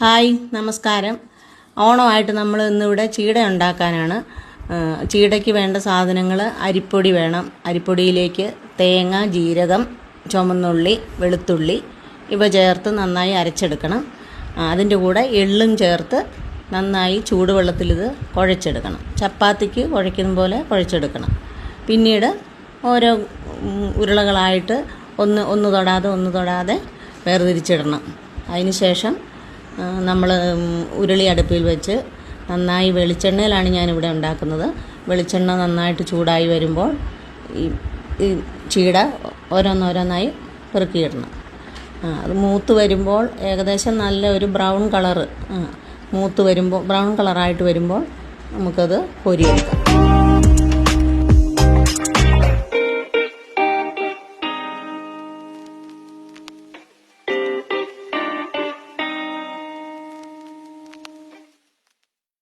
Hi നമസ്കാരം. ഓണമായിട്ട് നമ്മൾ ഇന്നിവിടെ ചീട ഉണ്ടാക്കാനാണ്. ചീടയ്ക്ക് വേണ്ട സാധനങ്ങൾ അരിപ്പൊടി വേണം. അരിപ്പൊടിയിലേക്ക് തേങ്ങ ജീരകം ചുമന്നുള്ളി വെളുത്തുള്ളി ഇവ ചേർത്ത് നന്നായി അരച്ചെടുക്കണം. അതിന്റെ കൂടെ എള്ളും ചേർത്ത് നന്നായി ചൂടുവെള്ളത്തിൽ ഇത് കുഴച്ചെടുക്കണം. ചപ്പാത്തിക്ക് കുഴയ്ക്കുന്ന പോലെ കുഴച്ചെടുക്കണം. പിന്നീട് ഓരോ ഉരുളകളായിട്ട് ഒന്ന് ഒന്ന് തൊടാതെ ഒന്ന് തൊടാതെ വേർതിരിച്ചിടണം. അതിന് ശേഷം നമ്മൾ ഉരുളി അടുപ്പിൽ വെച്ച് നന്നായി വെളിച്ചെണ്ണയിലാണ് ഞാനിവിടെ ഉണ്ടാക്കുന്നത്. വെളിച്ചെണ്ണ നന്നായിട്ട് ചൂടായി വരുമ്പോൾ ഈ ചീട ഓരോന്നോരോന്നായി പെറുക്കിയിടണം. അത് മൂത്ത് വരുമ്പോൾ ഏകദേശം നല്ല ഒരു ബ്രൗൺ കളറ് മൂത്ത് വരുമ്പോൾ ബ്രൗൺ കളറായിട്ട് വരുമ്പോൾ നമുക്കത് പൊരിയെടുക്കാം